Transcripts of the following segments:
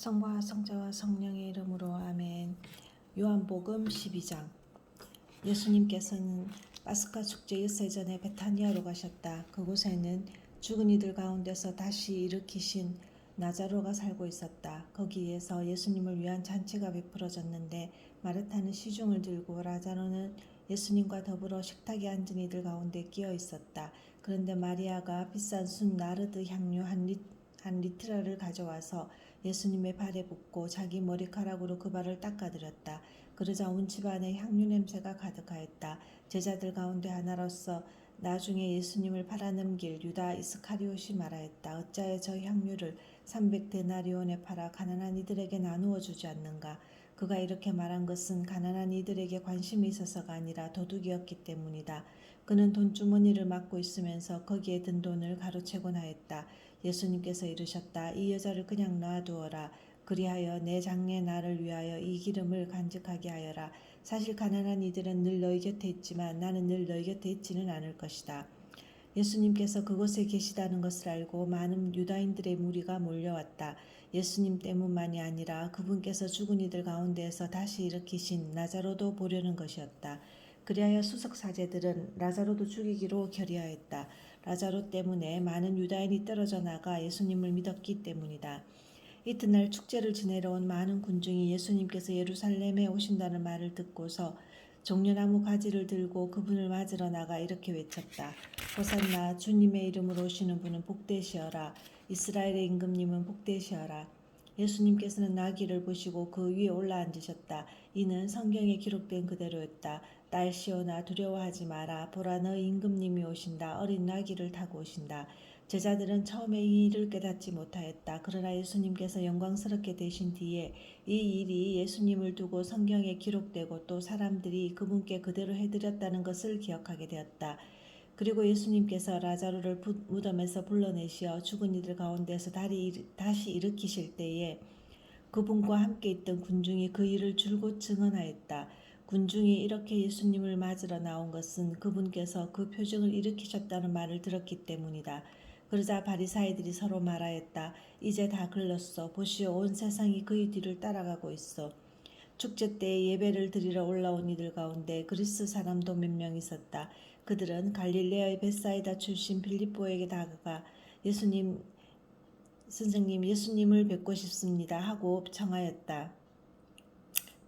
성부와 성자와 성령의 이름으로 아멘. 요한복음 12장. 예수님께서는 파스카 축제 엿새 전에 베타니아로 가셨다. 그곳에는 죽은 이들 가운데서 다시 일으키신 나자로가 살고 있었다. 거기에서 예수님을 위한 잔치가 베풀어졌는데 마르타는 시중을 들고 라자로는 예수님과 더불어 식탁에 앉은 이들 가운데 끼어 있었다. 그런데 마리아가 비싼 순 나르드 향유 한, 리, 한 리트라를 가져와서 예수님의 발에 붓고 자기 머리카락으로 그 발을 닦아드렸다. 그러자 온 집안에 향유 냄새가 가득하였다. 제자들 가운데 하나로서 나중에 예수님을 팔아넘길 유다 이스카리옷이 말하였다. 어찌하여 저 향유를 300데나리온에 팔아 가난한 이들에게 나누어 주지 않는가? 그가 이렇게 말한 것은 가난한 이들에게 관심이 있어서가 아니라 도둑이었기 때문이다. 그는 돈주머니를 막고 있으면서 거기에 든 돈을 가로채곤 하였다. 예수님께서 이르셨다. 이 여자를 그냥 놔두어라. 그리하여 내 장래 나를 위하여 이 기름을 간직하게 하여라. 사실 가난한 이들은 늘 너희 곁에 있지만 나는 늘 너희 곁에 있지는 않을 것이다. 예수님께서 그곳에 계시다는 것을 알고 많은 유다인들의 무리가 몰려왔다. 예수님 때문만이 아니라 그분께서 죽은 이들 가운데에서 다시 일으키신 나자로도 보려는 것이었다. 그리하여 수석 사제들은 라자로도 죽이기로 결의하였다. 라자로 때문에 많은 유다인이 떨어져 나가 예수님을 믿었기 때문이다. 이튿날 축제를 지내러 온 많은 군중이 예수님께서 예루살렘에 오신다는 말을 듣고서 종려나무 가지를 들고 그분을 맞으러 나가 이렇게 외쳤다. 호산나 주님의 이름으로 오시는 분은 복되시어라. 이스라엘의 임금님은 복되시어라. 예수님께서는 나귀를 보시고 그 위에 올라앉으셨다. 이는 성경에 기록된 그대로였다. 딸 시오나 두려워하지 마라. 보라 너 임금님이 오신다. 어린 나귀를 타고 오신다. 제자들은 처음에 이 일을 깨닫지 못하였다. 그러나 예수님께서 영광스럽게 되신 뒤에 이 일이 예수님을 두고 성경에 기록되고 또 사람들이 그분께 그대로 해드렸다는 것을 기억하게 되었다. 그리고 예수님께서 라자로를 무덤에서 불러내시어 죽은 이들 가운데서 다시 일으키실 때에 그분과 함께 있던 군중이 그 일을 줄곧 증언하였다. 군중이 이렇게 예수님을 맞으러 나온 것은 그분께서 그 표정을 일으키셨다는 말을 들었기 때문이다. 그러자 바리사이들이 서로 말하였다. 이제 다 글렀어. 보시오 온 세상이 그의 뒤를 따라가고 있어. 축제 때 예배를 드리러 올라온 이들 가운데 그리스 사람도 몇 명 있었다. 그들은 갈릴레아의 베사이다 출신 빌립보에게 다가가 예수님 선생님 예수님을 뵙고 싶습니다 하고 청하였다.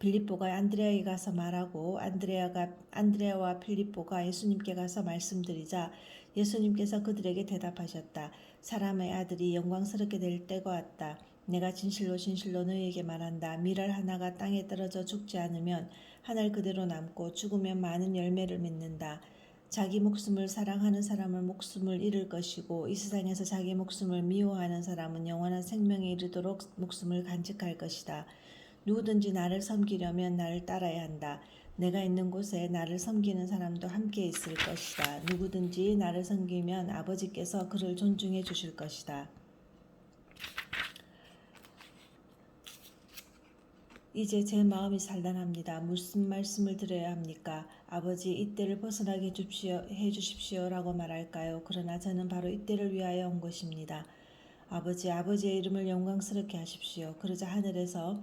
빌립보가 안드레아에 가서 말하고 안드레아가 안드레아와 필립보가 예수님께 가서 말씀드리자 예수님께서 그들에게 대답하셨다. 사람의 아들이 영광스럽게 될 때가 왔다. 내가 진실로 진실로 너희에게 말한다. 미랄 하나가 땅에 떨어져 죽지 않으면 하늘 그대로 남고 죽으면 많은 열매를 맺는다. 자기 목숨을 사랑하는 사람은 목숨을 잃을 것이고 이 세상에서 자기 목숨을 미워하는 사람은 영원한 생명에 이르도록 목숨을 간직할 것이다. 누구든지 나를 섬기려면 나를 따라야 한다. 내가 있는 곳에 나를 섬기는 사람도 함께 있을 것이다. 누구든지 나를 섬기면 아버지께서 그를 존중해 주실 것이다. 이제 제 마음이 살단합니다. 무슨 말씀을 드려야 합니까? 아버지 이때를 벗어나게 해주십시오, 해주십시오 라고 말할까요? 그러나 저는 바로 이때를 위하여 온 것입니다. 아버지, 아버지의 이름을 영광스럽게 하십시오. 그러자 하늘에서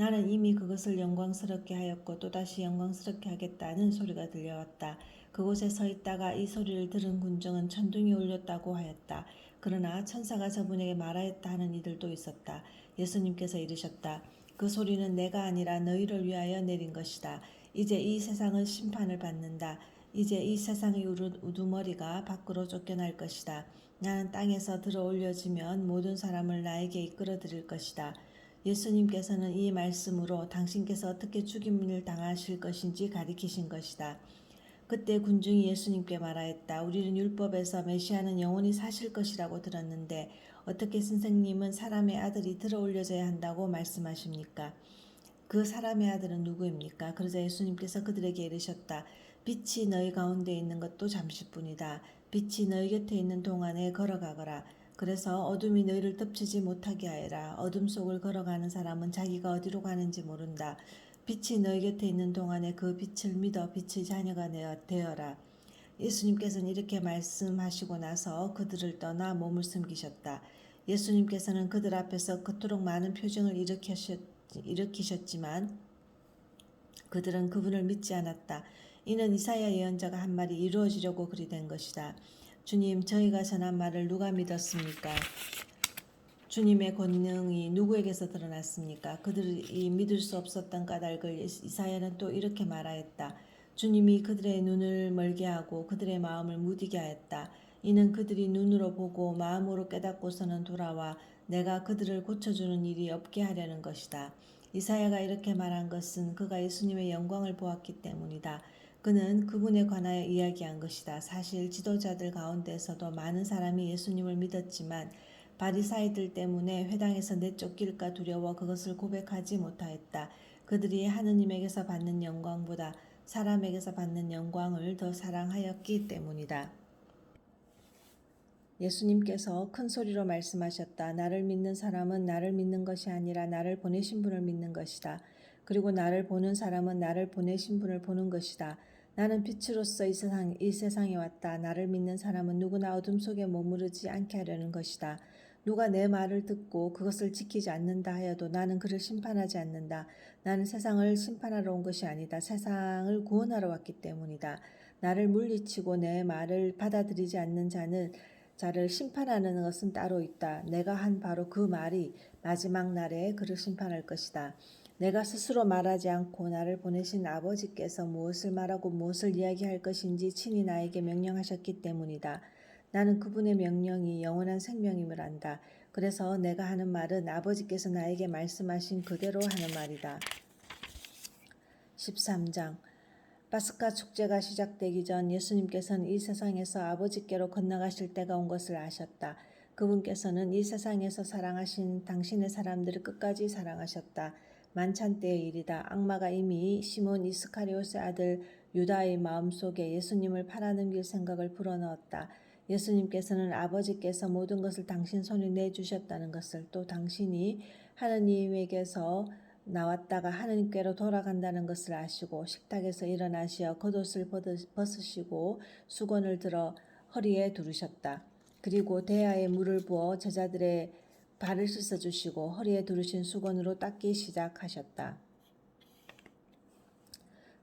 나는 이미 그것을 영광스럽게 하였고 또다시 영광스럽게 하겠다는 소리가 들려왔다. 그곳에 서 있다가 이 소리를 들은 군중은 천둥이 울렸다고 하였다. 그러나 천사가 저분에게 말하였다 하는 이들도 있었다. 예수님께서 이르셨다. 그 소리는 내가 아니라 너희를 위하여 내린 것이다. 이제 이 세상은 심판을 받는다. 이제 이 세상의 우두머리가 밖으로 쫓겨날 것이다. 나는 땅에서 들어 올려지면 모든 사람을 나에게 이끌어 드릴 것이다. 예수님께서는 이 말씀으로 당신께서 어떻게 죽임을 당하실 것인지 가리키신 것이다. 그때 군중이 예수님께 말하였다. 우리는 율법에서 메시아는 영원히 사실 것이라고 들었는데 어떻게 선생님은 사람의 아들이 들어올려져야 한다고 말씀하십니까? 그 사람의 아들은 누구입니까? 그러자 예수님께서 그들에게 이르셨다. 빛이 너희 가운데 있는 것도 잠시뿐이다. 빛이 너희 곁에 있는 동안에 걸어가거라. 그래서 어둠이 너희를 덮치지 못하게 하여라. 어둠 속을 걸어가는 사람은 자기가 어디로 가는지 모른다. 빛이 너희 곁에 있는 동안에 그 빛을 믿어 빛의 자녀가 되어라. 예수님께서는 이렇게 말씀하시고 나서 그들을 떠나 몸을 숨기셨다. 예수님께서는 그들 앞에서 그토록 많은 표정을 일으키셨, 일으키셨지만 그들은 그분을 믿지 않았다. 이는 이사야 예언자가 한 말이 이루어지려고 그리 된 것이다. 주님, 저희가 전한 말을 누가 믿었습니까? 주님의 권능이 누구에게서 드러났습니까? 그들이 믿을 수 없었던 까닭을 이사야는 또 이렇게 말하였다. 주님이 그들의 눈을 멀게 하고 그들의 마음을 무디게 하였다. 이는 그들이 눈으로 보고 마음으로 깨닫고서는 돌아와 내가 그들을 고쳐주는 일이 없게 하려는 것이다. 이사야가 이렇게 말한 것은 그가 예수님의 영광을 보았기 때문이다. 그는 그분에 관하여 이야기한 것이다. 사실 지도자들 가운데서도 많은 사람이 예수님을 믿었지만 바리사이들 때문에 회당에서 내쫓길까 두려워 그것을 고백하지 못하였다. 그들이 하느님에게서 받는 영광보다 사람에게서 받는 영광을 더 사랑하였기 때문이다. 예수님께서 큰 소리로 말씀하셨다. 나를 믿는 사람은 나를 믿는 것이 아니라 나를 보내신 분을 믿는 것이다. 그리고 나를 보는 사람은 나를 보내신 분을 보는 것이다. 나는 빛으로서 이 세상 이 세상에 왔다. 나를 믿는 사람은 누구나 어둠 속에 머무르지 않게 하려는 것이다. 누가 내 말을 듣고 그것을 지키지 않는다 하여도 나는 그를 심판하지 않는다. 나는 세상을 심판하러 온 것이 아니다. 세상을 구원하러 왔기 때문이다. 나를 물리치고 내 말을 받아들이지 않는 자는 자를 심판하는 것은 따로 있다. 내가 한 바로 그 말이 마지막 날에 그를 심판할 것이다. 내가 스스로 말하지 않고 나를 보내신 아버지께서 무엇을 말하고 무엇을 이야기할 것인지 친히 나에게 명령하셨기 때문이다. 나는 그분의 명령이 영원한 생명임을 안다. 그래서 내가 하는 말은 아버지께서 나에게 말씀하신 그대로 하는 말이다. 13장 파스카 축제가 시작되기 전 예수님께서는 이 세상에서 아버지께로 건너가실 때가 온 것을 아셨다. 그분께서는 이 세상에서 사랑하신 당신의 사람들을 끝까지 사랑하셨다. 만찬 때의 일이다. 악마가 이미 시몬 이스카리옷의 아들 유다의 마음속에 예수님을 팔아넘길 생각을 불어넣었다. 예수님께서는 아버지께서 모든 것을 당신 손에 내주셨다는 것을 또 당신이 하느님에게서 나왔다가 하느님께로 돌아간다는 것을 아시고 식탁에서 일어나시어 겉옷을 벗으시고 수건을 들어 허리에 두르셨다. 그리고 대야에 물을 부어 제자들의 발을 씻어 주시고 허리에 두르신 수건으로 닦기 시작하셨다.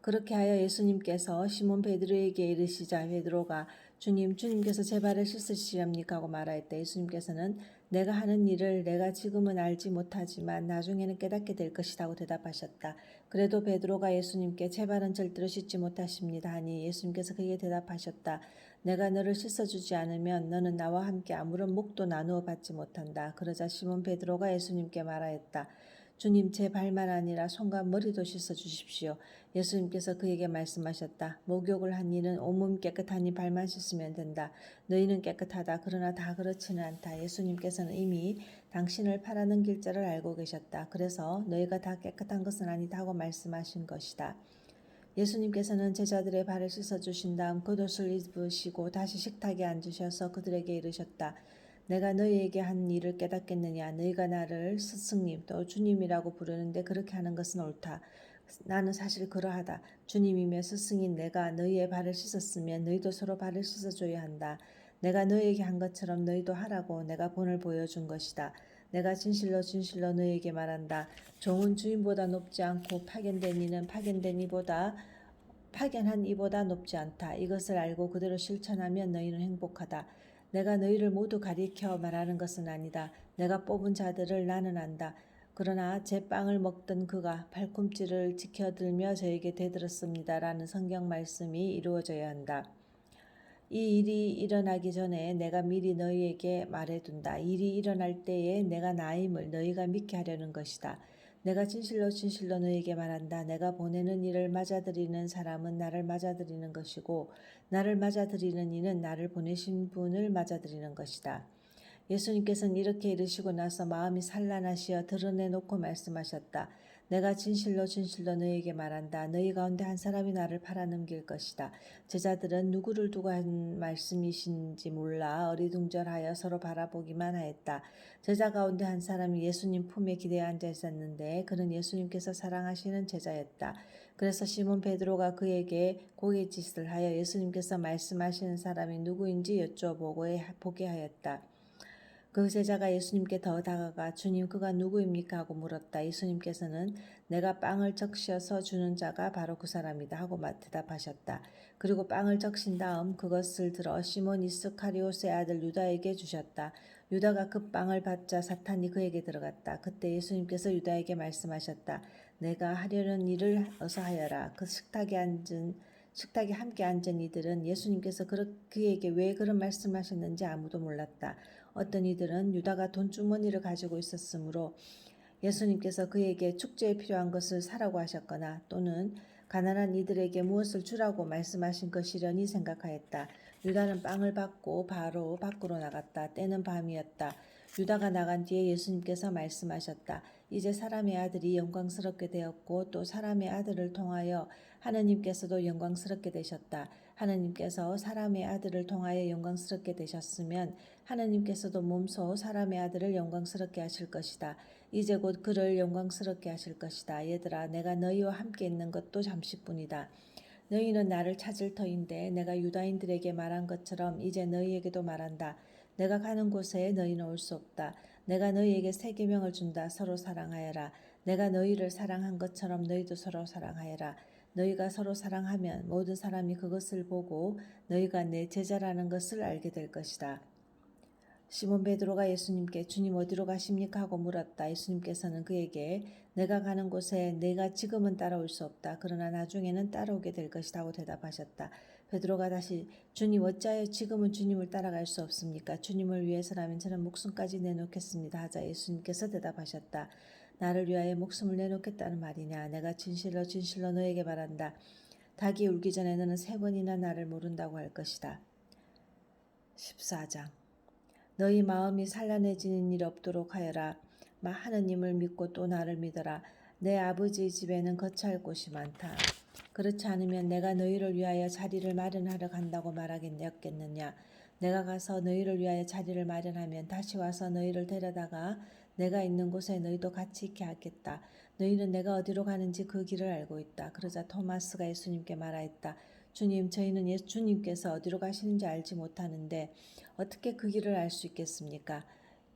그렇게 하여 예수님께서 시몬 베드로에게 이르시자 베드로가 주님 주님께서 제 발을 씻으시렵니까 하고 말하였다. 예수님께서는 내가 하는 일을 내가 지금은 알지 못하지만 나중에는 깨닫게 될 것이라고 대답하셨다. 그래도 베드로가 예수님께 제 발은 절대로 씻지 못하십니다 하니 예수님께서 그에게 대답하셨다. 내가 너를 씻어주지 않으면 너는 나와 함께 아무런 목도 나누어 받지 못한다. 그러자 시몬 베드로가 예수님께 말하였다. 주님 제 발만 아니라 손과 머리도 씻어 주십시오. 예수님께서 그에게 말씀하셨다. 목욕을 한 이는 온몸 깨끗하니 발만 씻으면 된다. 너희는 깨끗하다. 그러나 다 그렇지는 않다. 예수님께서는 이미 당신을 팔아넘길 자를 알고 계셨다. 그래서 너희가 다 깨끗한 것은 아니다 하고 말씀하신 것이다. 예수님께서는 제자들의 발을 씻어 주신 다음 겉옷을 입으시고 다시 식탁에 앉으셔서 그들에게 이르셨다. 내가 너희에게 한 일을 깨닫겠느냐? 너희가 나를 스승님 또 주님이라고 부르는데 그렇게 하는 것은 옳다. 나는 사실 그러하다. 주님이며 스승인 내가 너희의 발을 씻었으면 너희도 서로 발을 씻어줘야 한다. 내가 너희에게 한 것처럼 너희도 하라고 내가 본을 보여준 것이다. 내가 진실로 진실로 너희에게 말한다. 종은 주인보다 높지 않고 파견된 이는 파견된 이보다 파견한 이보다 높지 않다. 이것을 알고 그대로 실천하면 너희는 행복하다. 내가 너희를 모두 가리켜 말하는 것은 아니다. 내가 뽑은 자들을 나는 안다. 그러나 제 빵을 먹던 그가 발꿈치를 지켜들며 저에게 대들었습니다. 라는 성경 말씀이 이루어져야 한다. 이 일이 일어나기 전에 내가 미리 너희에게 말해둔다. 일이 일어날 때에 내가 나임을 너희가 믿게 하려는 것이다. 내가 진실로 진실로 너에게 말한다. 내가 보내는 이를 맞아들이는 사람은 나를 맞아들이는 것이고 나를 맞아들이는 이는 나를 보내신 분을 맞아들이는 것이다. 예수님께서는 이렇게 이르시고 나서 마음이 산란하시어 드러내놓고 말씀하셨다. 내가 진실로 진실로 너희에게 말한다. 너희 가운데 한 사람이 나를 팔아넘길 것이다. 제자들은 누구를 두고 한 말씀이신지 몰라 어리둥절하여 서로 바라보기만 하였다. 제자 가운데 한 사람이 예수님 품에 기대어 앉아 있었는데 그는 예수님께서 사랑하시는 제자였다. 그래서 시몬 베드로가 그에게 고개짓을 하여 예수님께서 말씀하시는 사람이 누구인지 여쭤보고 보게 하였다. 그 제자가 예수님께 더 다가가 주님 그가 누구입니까 하고 물었다. 예수님께서는 내가 빵을 적셔서 주는 자가 바로 그 사람이다 하고 마- 대답하셨다. 그리고 빵을 적신 다음 그것을 들어 시몬 이스카리오스의 아들 유다에게 주셨다. 유다가 그 빵을 받자 사탄이 그에게 들어갔다. 그때 예수님께서 유다에게 말씀하셨다. 내가 하려는 일을 어서 하여라. 그 식탁에 앉은 식탁에 함께 앉은 이들은 예수님께서 그, 그에게 왜 그런 말씀하셨는지 아무도 몰랐다. 어떤 이들은 유다가 돈 주머니를 가지고 있었으므로 예수님께서 그에게 축제에 필요한 것을 사라고 하셨거나 또는 가난한 이들에게 무엇을 주라고 말씀하신 것이려니 생각하였다. 유다는 빵을 받고 바로 밖으로 나갔다. 때는 밤이었다. 유다가 나간 뒤에 예수님께서 말씀하셨다. 이제 사람의 아들이 영광스럽게 되었고 또 사람의 아들을 통하여 하느님께서도 영광스럽게 되셨다. 하느님께서 사람의 아들을 통하여 영광스럽게 되셨으면 하느님께서도 몸소 사람의 아들을 영광스럽게 하실 것이다. 이제 곧 그를 영광스럽게 하실 것이다. 얘들아, 내가 너희와 함께 있는 것도 잠시뿐이다. 너희는 나를 찾을 터인데 내가 유다인들에게 말한 것처럼 이제 너희에게도 말한다. 내가 가는 곳에 너희는 올 수 없다. 내가 너희에게 새 계명을 준다. 서로 사랑하여라. 내가 너희를 사랑한 것처럼 너희도 서로 사랑하여라. 너희가 서로 사랑하면 모든 사람이 그것을 보고 너희가 내 제자라는 것을 알게 될 것이다. 시몬 베드로가 예수님께 주님 어디로 가십니까 하고 물었다. 예수님께서는 그에게 내가 가는 곳에 내가 지금은 따라올 수 없다. 그러나 나중에는 따라오게 될 것이다 고 대답하셨다. 베드로가 다시 주님 어찌하여 지금은 주님을 따라갈 수 없습니까? 주님을 위해서라면 저는 목숨까지 내놓겠습니다. 하자 예수님께서 대답하셨다. 나를 위하여 목숨을 내놓겠다는 말이냐? 내가 진실로 진실로 너에게 말한다. 닭이 울기 전에 너는 세 번이나 나를 모른다고 할 것이다. 14장 너희 마음이 산란해지는 일 없도록 하여라. 마 하느님을 믿고 또 나를 믿어라. 내 아버지의 집에는 거처할 곳이 많다. 그렇지 않으면 내가 너희를 위하여 자리를 마련하러 간다고 말하겠느냐? 내가 가서 너희를 위하여 자리를 마련하면 다시 와서 너희를 데려다가 내가 있는 곳에 너희도 같이 있게 하겠다. 너희는 내가 어디로 가는지 그 길을 알고 있다. 그러자 토마스가 예수님께 말하였다. 주님, 저희는 예, 주님께서 어디로 가시는지 알지 못하는데 어떻게 그 길을 알 수 있겠습니까?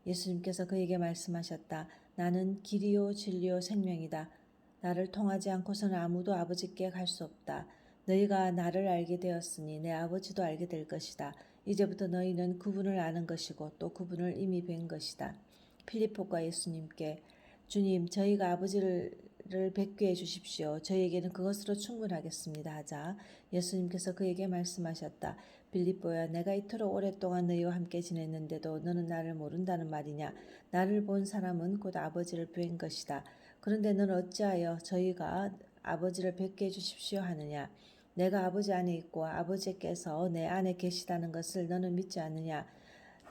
예수님께서 그에게 말씀하셨다. 나는 길이요 진리요 생명이다. 나를 통하지 않고서는 아무도 아버지께 갈 수 없다. 너희가 나를 알게 되었으니 내 아버지도 알게 될 것이다. 이제부터 너희는 그분을 아는 것이고 또 그분을 이미 뵌 것이다. 필리포가 예수님께 주님 저희가 아버지를 뵙게 해 주십시오. 저희에게는 그것으로 충분하겠습니다. 하자 예수님께서 그에게 말씀하셨다. 빌립보야 내가 이토록 오랫동안 너희와 함께 지냈는데도 너는 나를 모른다는 말이냐? 나를 본 사람은 곧 아버지를 뵌 것이다. 그런데 너는 어찌하여 저희가 아버지를 뵙게 해 주십시오 하느냐? 내가 아버지 안에 있고 아버지께서 내 안에 계시다는 것을 너는 믿지 않느냐?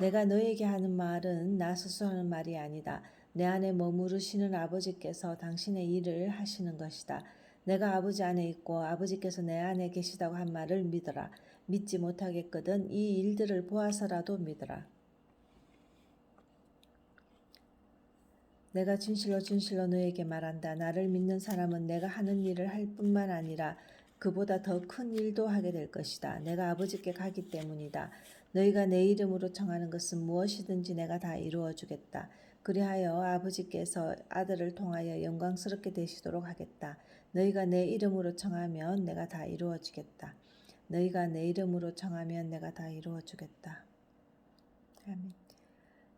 내가 너에게 하는 말은 나 스스로 하는 말이 아니다. 내 안에 머무르시는 아버지께서 당신의 일을 하시는 것이다. 내가 아버지 안에 있고 아버지께서 내 안에 계시다고 한 말을 믿어라. 믿지 못하겠거든 이 일들을 보아서라도 믿어라. 내가 진실로 진실로 너에게 말한다. 나를 믿는 사람은 내가 하는 일을 할 뿐만 아니라 그보다 더 큰 일도 하게 될 것이다. 내가 아버지께 가기 때문이다. 너희가 내 이름으로 청하는 것은 무엇이든지 내가 다 이루어 주겠다. 그리하여 아버지께서 아들을 통하여 영광스럽게 되시도록 하겠다. 너희가 내 이름으로 청하면 내가 다 이루어 주겠다. 너희가 내 이름으로 청하면 내가 다 이루어 주겠다. 아멘.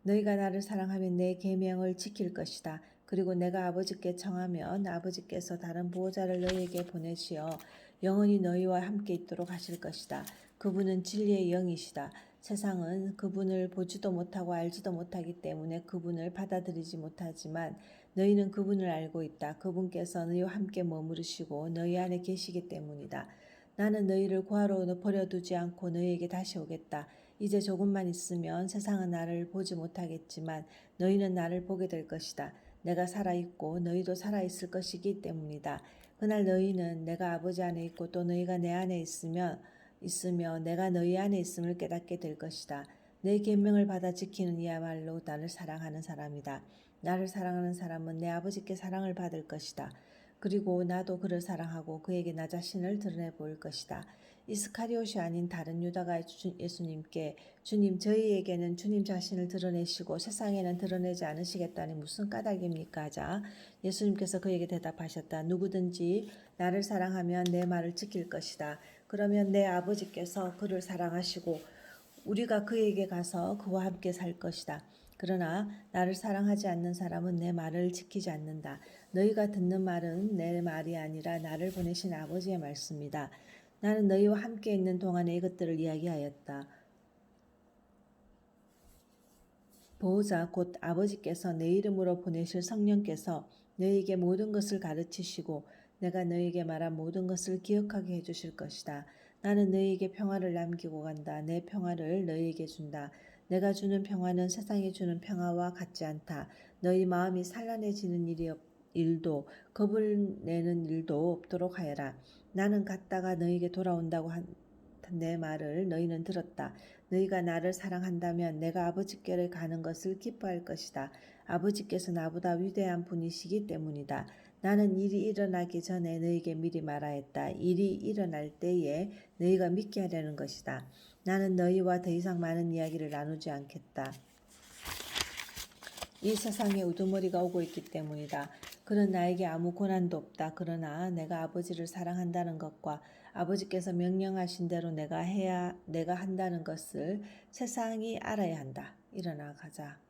너희가 나를 사랑하면 내 계명을 지킬 것이다. 그리고 내가 아버지께 청하면 아버지께서 다른 보호자를 너희에게 보내시어 영원히 너희와 함께 있도록 하실 것이다. 그분은 진리의 영이시다. 세상은 그분을 보지도 못하고 알지도 못하기 때문에 그분을 받아들이지 못하지만 너희는 그분을 알고 있다. 그분께서 너희와 함께 머무르시고 너희 안에 계시기 때문이다. 나는 너희를 고아로 버려두지 않고 너희에게 다시 오겠다. 이제 조금만 있으면 세상은 나를 보지 못하겠지만 너희는 나를 보게 될 것이다. 내가 살아있고 너희도 살아있을 것이기 때문이다. 그날 너희는 내가 아버지 안에 있고 또 너희가 내 안에 있으며 있으며 내가 너희 안에 있음을 깨닫게 될 것이다. 내 계명을 받아 지키는 이야말로 나를 사랑하는 사람이다. 나를 사랑하는 사람은 내 아버지께 사랑을 받을 것이다. 그리고 나도 그를 사랑하고 그에게 나 자신을 드러내 보일 것이다. 이스카리옷이 아닌 다른 유다가 주- 예수님께 주님 저희에게는 주님 자신을 드러내시고 세상에는 드러내지 않으시겠다니 무슨 까닭입니까 하자 예수님께서 그에게 대답하셨다 누구든지 나를 사랑하면 내 말을 지킬 것이다 그러면 내 아버지께서 그를 사랑하시고 우리가 그에게 가서 그와 함께 살 것이다 그러나 나를 사랑하지 않는 사람은 내 말을 지키지 않는다. 너희가 듣는 말은 내 말이 아니라 나를 보내신 아버지의 말씀이다. 나는 너희와 함께 있는 동안에 이것들을 이야기하였다. 보호자 곧 아버지께서 내 이름으로 보내실 성령께서 너희에게 모든 것을 가르치시고 내가 너희에게 말한 모든 것을 기억하게 해주실 것이다. 나는 너희에게 평화를 남기고 간다. 내 평화를 너희에게 준다. 내가 주는 평화는 세상이 주는 평화와 같지 않다. 너희 마음이 산란해지는 일이 없, 일도 겁을 내는 일도 없도록 하여라. 나는 갔다가 너희에게 돌아온다고 한 내 말을 너희는 들었다. 너희가 나를 사랑한다면 내가 아버지께를 가는 것을 기뻐할 것이다. 아버지께서 나보다 위대한 분이시기 때문이다. 나는 일이 일어나기 전에 너희에게 미리 말하였다. 일이 일어날 때에 너희가 믿게 하려는 것이다. 나는 너희와 더 이상 많은 이야기를 나누지 않겠다. 이 세상에 우두머리가 오고 있기 때문이다. 그런 나에게 아무 고난도 없다. 그러나 내가 아버지를 사랑한다는 것과 아버지께서 명령하신 대로 내가 해야 내가 한다는 것을 세상이 알아야 한다. 일어나 가자.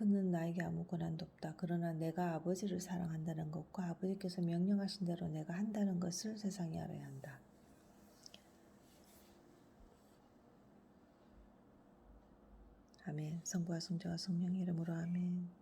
그는 나에게 아무 고난도 없다. 그러나 내가 아버지를 사랑한다는 것과 아버지께서 명령하신 대로 내가 한다는 것을 세상이 알아야 한다. 아멘. 성부와 성자와 성령의 이름으로 아멘.